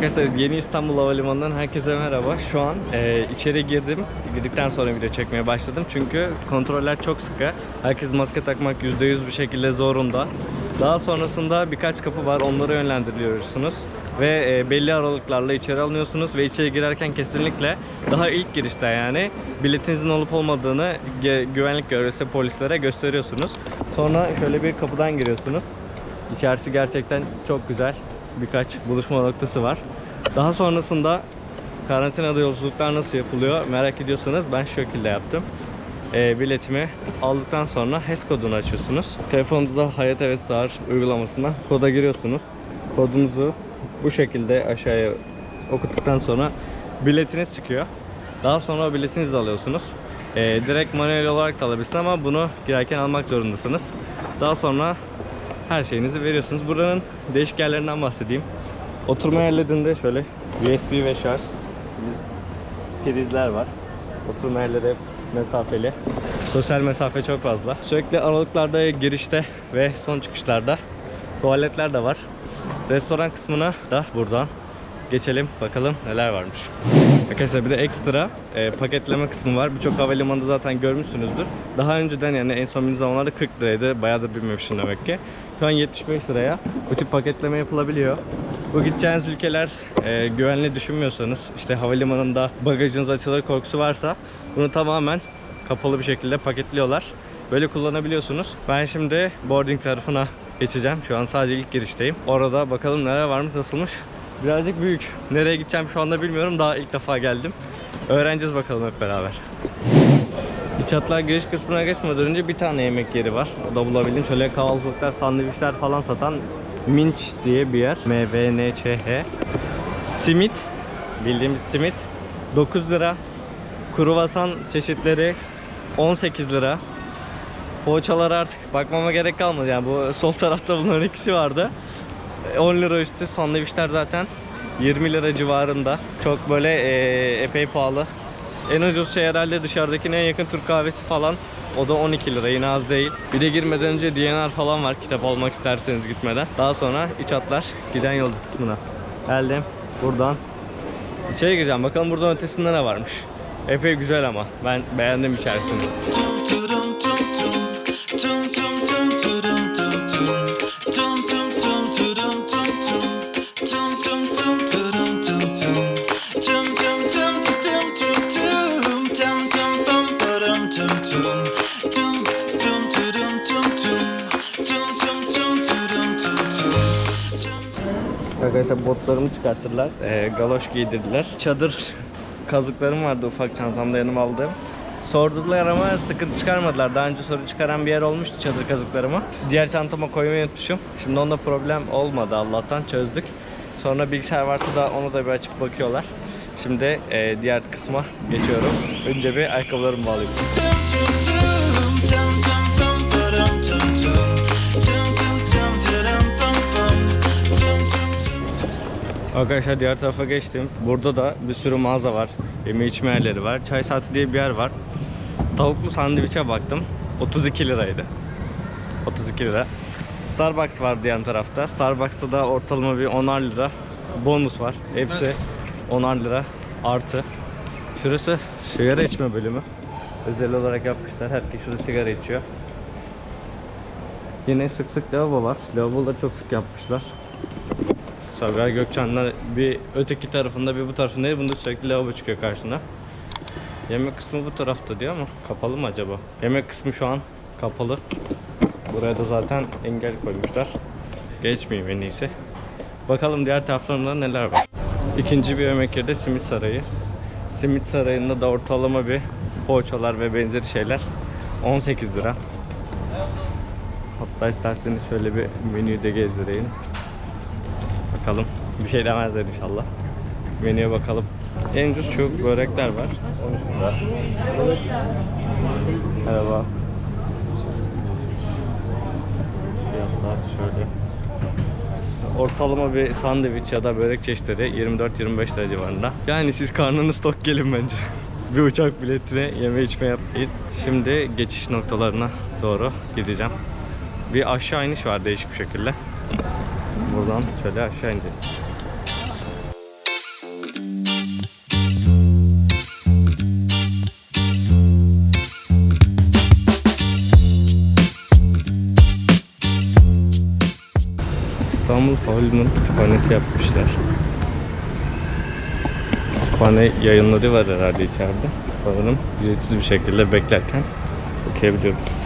Arkadaşlar Yeni İstanbul Havalimanı'ndan herkese merhaba. Şu an e, içeri girdim. Girdikten sonra video çekmeye başladım. Çünkü kontroller çok sıkı. Herkes maske takmak %100 bir şekilde zorunda. Daha sonrasında birkaç kapı var. Onları yönlendiriyorsunuz. Ve e, belli aralıklarla içeri alınıyorsunuz ve içeri girerken kesinlikle daha ilk girişte yani biletinizin olup olmadığını güvenlik görevlisi polislere gösteriyorsunuz. Sonra şöyle bir kapıdan giriyorsunuz. İçerisi gerçekten çok güzel. Birkaç buluşma noktası var. Daha sonrasında karantinada yolculuklar nasıl yapılıyor merak ediyorsanız ben şu şekilde yaptım. Ee, biletimi aldıktan sonra HES kodunu açıyorsunuz. Telefonunuzda Hayat Evet Sağır uygulamasından koda giriyorsunuz. Kodunuzu bu şekilde aşağıya okuttuktan sonra biletiniz çıkıyor. Daha sonra biletinizi de alıyorsunuz. Ee, direkt manuel olarak da alabilirsiniz ama bunu girerken almak zorundasınız. Daha sonra her şeyinizi veriyorsunuz. Buranın değişik yerlerinden bahsedeyim. Oturma yerlerinde şöyle USB ve şarj priz- prizler var. Oturma yerleri hep mesafeli. Sosyal mesafe çok fazla. Sürekli aralıklarda girişte ve son çıkışlarda tuvaletler de var. Restoran kısmına da buradan geçelim bakalım neler varmış. Arkadaşlar bir de ekstra e, paketleme kısmı var. Birçok havalimanında zaten görmüşsünüzdür. Daha önceden yani en son zamanlarda 40 liraydı. Bayağıdır bilmemişim demek ki. Şu an 75 liraya bu tip paketleme yapılabiliyor. Bu gideceğiniz ülkeler e, güvenli düşünmüyorsanız işte havalimanında bagajınız açılır korkusu varsa bunu tamamen kapalı bir şekilde paketliyorlar. Böyle kullanabiliyorsunuz. Ben şimdi boarding tarafına geçeceğim. Şu an sadece ilk girişteyim. Orada bakalım neler varmış, nasılmış. Birazcık büyük. Nereye gideceğim şu anda bilmiyorum. Daha ilk defa geldim. Öğreneceğiz bakalım hep beraber. İç giriş kısmına geçmeden önce bir tane yemek yeri var. O da bulabildim. Şöyle kahvaltılıklar, sandviçler falan satan Minch diye bir yer. M-V-N-Ç-H. Simit. Bildiğimiz simit. 9 lira. Kruvasan çeşitleri 18 lira. Poğaçalar artık bakmama gerek kalmadı yani bu sol tarafta bunların ikisi vardı. E, 10 lira üstü sandviçler zaten 20 lira civarında. Çok böyle e, epey pahalı. En ucuz şey herhalde dışarıdakine en yakın Türk kahvesi falan. O da 12 lira yine az değil. Bir de girmeden önce DNR falan var kitap almak isterseniz gitmeden. Daha sonra iç hatlar giden yol kısmına. Geldim buradan. İçeri gireceğim bakalım buradan ötesinde ne varmış. Epey güzel ama ben beğendim içerisini. Arkadaşlar botlarımı çıkarttılar. Ee, galoş giydirdiler. Çadır kazıklarım vardı ufak çantamda yanıma aldığım. Sordular ama sıkıntı çıkarmadılar. Daha önce sorun çıkaran bir yer olmuştu çadır kazıklarıma. Diğer çantama koymayı unutmuşum. Şimdi onda problem olmadı Allah'tan çözdük. Sonra bilgisayar varsa da onu da bir açıp bakıyorlar. Şimdi e, diğer kısma geçiyorum. Önce bir ayakkabılarımı bağlayayım. Arkadaşlar diğer tarafa geçtim. Burada da bir sürü mağaza var. Yeme içme yerleri var. Çay saati diye bir yer var. Tavuklu sandviçe baktım. 32 liraydı. 32 lira. Starbucks var diğer tarafta. Starbucks'ta da ortalama bir 10'ar lira bonus var. Hepsi 10'ar lira artı. Şurası sigara içme bölümü. Özel olarak yapmışlar. Herkes şurada sigara içiyor. Yine sık sık lavabo var. Lavaboları çok sık yapmışlar. Sabiha Gökçen'den bir öteki tarafında bir bu tarafında değil. Bunda sürekli lavabo çıkıyor karşına. Yemek kısmı bu tarafta diyor ama kapalı mı acaba? Yemek kısmı şu an kapalı. Buraya da zaten engel koymuşlar. Geçmeyeyim en iyisi. Bakalım diğer taraflarında neler var. İkinci bir yemek yeri de Simit Sarayı. Simit Sarayı'nda da ortalama bir poğaçalar ve benzeri şeyler 18 lira. Hatta isterseniz şöyle bir menüyü de gezdireyim. Bakalım. Bir şey demezler inşallah. Menüye bakalım. En ucuz şu börekler var. 13 lira. Merhaba. Şöyle. Ortalama bir sandviç ya da börek çeşitleri 24-25 lira civarında. Yani siz karnınız tok gelin bence. bir uçak biletine yeme içme yapmayın. Şimdi geçiş noktalarına doğru gideceğim. Bir aşağı iniş var değişik bir şekilde buradan şöyle aşağı ineceğiz. İstanbul Havalimanı kütüphanesi yapmışlar. Kütüphane yayınları var herhalde içeride. Sanırım ücretsiz bir şekilde beklerken okuyabiliyoruz.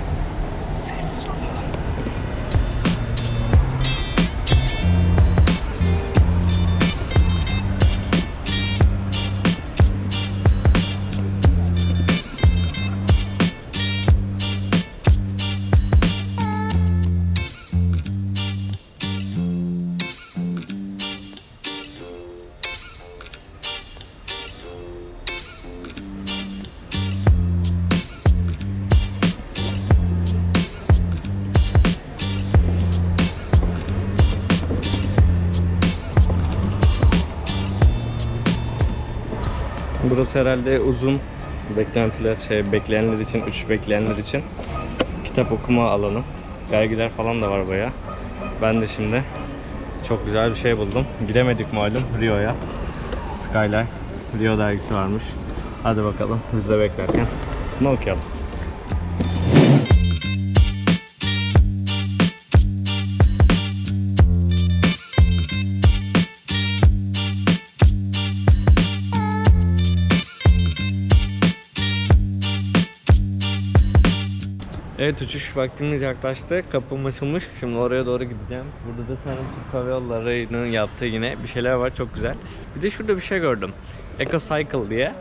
Burası herhalde uzun beklentiler, şey bekleyenler için, uçuş bekleyenler için kitap okuma alanı. Belgeler falan da var baya. Ben de şimdi çok güzel bir şey buldum. Gidemedik malum Rio'ya. Skyline Rio dergisi varmış. Hadi bakalım biz de beklerken bunu okuyalım. Evet uçuş vaktimiz yaklaştı. Kapım açılmış. Şimdi oraya doğru gideceğim. Burada da sanırım Türk Hava Yolları'nın yaptığı yine bir şeyler var. Çok güzel. Bir de şurada bir şey gördüm. EcoCycle diye.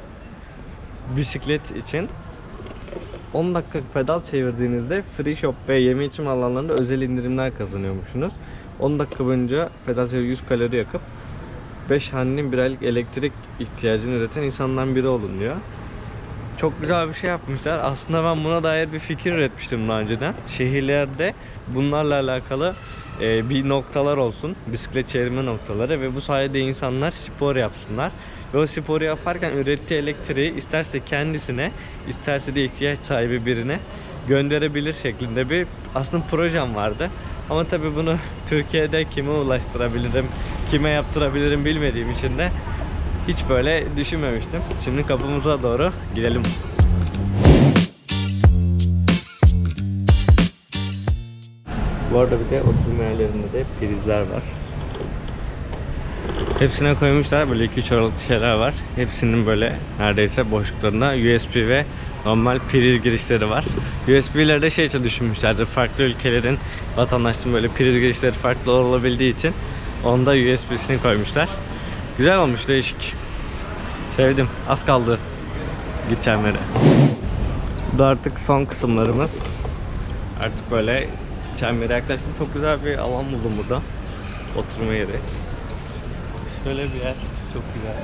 Bisiklet için 10 dakika pedal çevirdiğinizde free shop ve yeme içme alanlarında özel indirimler kazanıyormuşsunuz. 10 dakika boyunca pedal çevir 100 kalori yakıp 5 hanenin bir aylık elektrik ihtiyacını üreten insandan biri olun diyor. Çok güzel bir şey yapmışlar. Aslında ben buna dair bir fikir üretmiştim daha önceden. Şehirlerde bunlarla alakalı e, bir noktalar olsun. Bisiklet çevirme noktaları ve bu sayede insanlar spor yapsınlar. Ve o sporu yaparken ürettiği elektriği isterse kendisine, isterse de ihtiyaç sahibi birine gönderebilir şeklinde bir aslında projem vardı. Ama tabii bunu Türkiye'de kime ulaştırabilirim, kime yaptırabilirim bilmediğim için de hiç böyle düşünmemiştim. Şimdi kapımıza doğru gidelim. Bu arada bir de oturma yerlerinde de prizler var. Hepsine koymuşlar böyle 2-3 aralıklı şeyler var. Hepsinin böyle neredeyse boşluklarında USB ve normal priz girişleri var. USB'leri de şey için düşünmüşlerdir. Farklı ülkelerin vatandaşının böyle priz girişleri farklı olabildiği için onda USB'sini koymuşlar. Güzel olmuş değişik. Sevdim. Az kaldı gideceğim yere. Bu da artık son kısımlarımız. Artık böyle çembere yaklaştım. Çok güzel bir alan buldum burada. Oturma yeri. Şöyle bir yer. Çok güzel.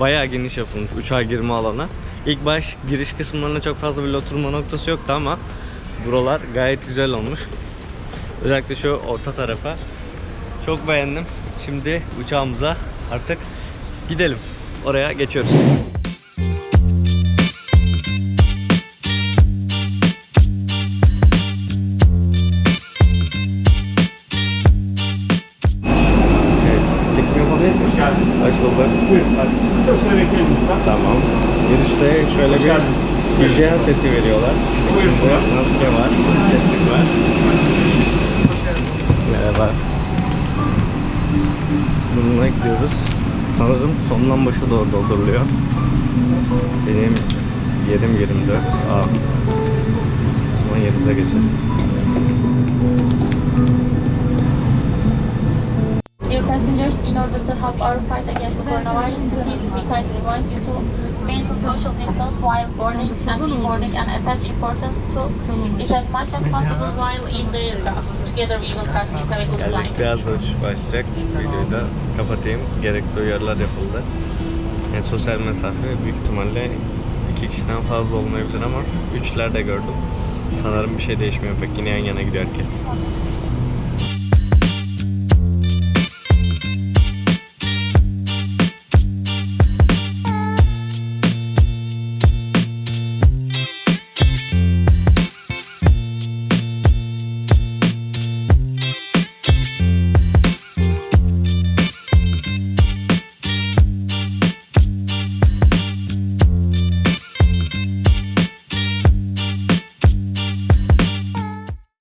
Bayağı geniş yapılmış uçağa girme alanı. İlk baş giriş kısımlarında çok fazla bir oturma noktası yoktu ama buralar gayet güzel olmuş. Özellikle şu orta tarafa. Çok beğendim. Şimdi uçağımıza artık gidelim. Oraya geçiyoruz. Tamam. Girişte şöyle bir hijyen seti veriyorlar. İçinde maske var, septik var. Merhaba. Bununla gidiyoruz. Sanırım sondan başa doğru dolduruluyor. Benim yerim 24. Aa. Zaman yerimize geçelim. İn order to help our fight against the coronavirus disease, we kindly remind you to maintain social distance while boarding and boarding and attach importance to it as much as possible while in the aircraft. Together we will have a good Geldik flight. birazdan uçuş başlayacak. Videoyu da kapatayım. Gerekli uyarılar yapıldı. Yani sosyal mesafe büyük ihtimalle iki kişiden fazla olmayabilir ama üçler de gördüm. Sanırım bir şey değişmiyor pek. Yine yan yana gidiyor herkes.